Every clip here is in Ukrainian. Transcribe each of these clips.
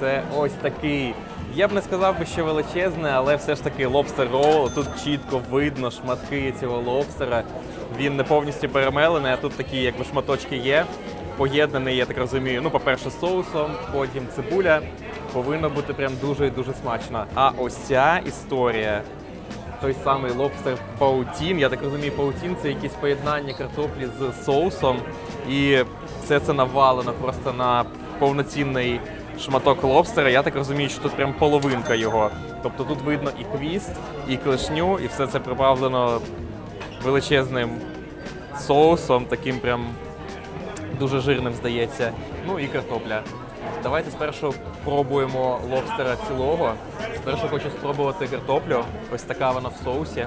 це ось такий. Я б не сказав би, що величезне, але все ж таки лобстер рол. Тут чітко видно шматки цього лобстера. Він не повністю перемелений, а тут такі якби шматочки є. Поєднаний, я так розумію. Ну, по-перше, соусом, потім цибуля. Повинно бути прям дуже і дуже смачно. А ось ця історія той самий лобстер паутін. Я так розумію, паутін це якесь поєднання картоплі з соусом. І все це навалено просто на повноцінний шматок лобстера. Я так розумію, що тут прям половинка його. Тобто тут видно і хвіст, і клешню, і все це приправлено величезним соусом, таким прям дуже жирним здається. Ну і картопля. Давайте спершу пробуємо лобстера цілого. Спершу хочу спробувати картоплю. Ось така вона в соусі.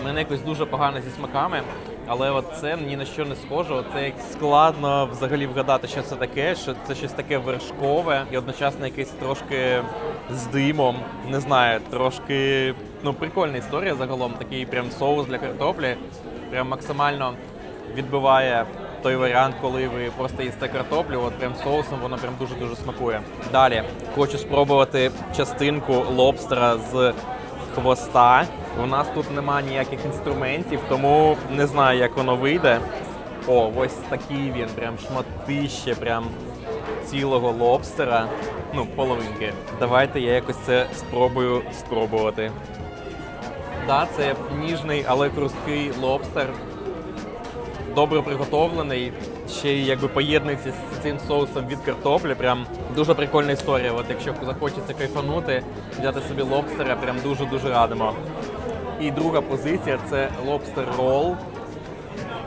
У мене якось дуже погано зі смаками, але от це ні на що не схоже. Це як складно взагалі вгадати, що це таке, що це щось таке вершкове і одночасно якесь трошки з димом. Не знаю, трошки ну прикольна історія загалом. Такий прям соус для картоплі. Прям максимально відбиває той варіант, коли ви просто їсте картоплю, от прям соусом воно прям дуже-дуже смакує. Далі хочу спробувати частинку лобстера з хвоста. У нас тут немає ніяких інструментів, тому не знаю, як воно вийде. О, ось такий він, прям шматище, прям цілого лобстера. Ну, половинки. Давайте я якось це спробую спробувати. Да, це ніжний, але хрусткий лобстер добре приготовлений, ще й якби поєднується з цим соусом від картоплі. Прям дуже прикольна історія. От якщо захочеться кайфанути, взяти собі лобстера, прям дуже дуже радимо. І друга позиція це лобстер рол,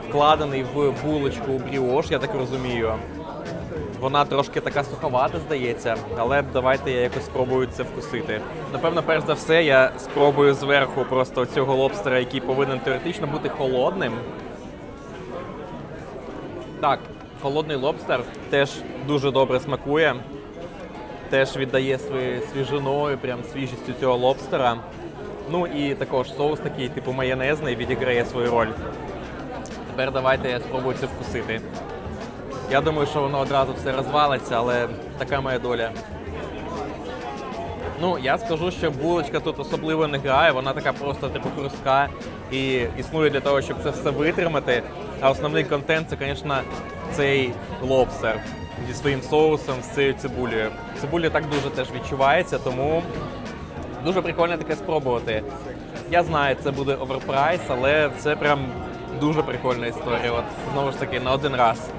вкладений в булочку бріош, я так розумію. Вона трошки така суховата, здається, але давайте я якось спробую це вкусити. Напевно, перш за все, я спробую зверху просто цього лобстера, який повинен теоретично бути холодним. Так, холодний лобстер теж дуже добре смакує. Теж віддає своєю свіжиною, прям свіжістю цього лобстера. Ну і також соус такий, типу майонезний, відіграє свою роль. Тепер давайте я спробую це вкусити. Я думаю, що воно одразу все розвалиться, але така моя доля. Ну, я скажу, що булочка тут особливо не грає, вона така просто типу хрустка і існує для того, щоб це все витримати. А основний контент це, звісно, цей лобстер зі своїм соусом, з цією цибулею. Цибуля так дуже теж відчувається, тому дуже прикольно таке спробувати. Я знаю, це буде оверпрайс, але це прям дуже прикольна історія. От знову ж таки на один раз.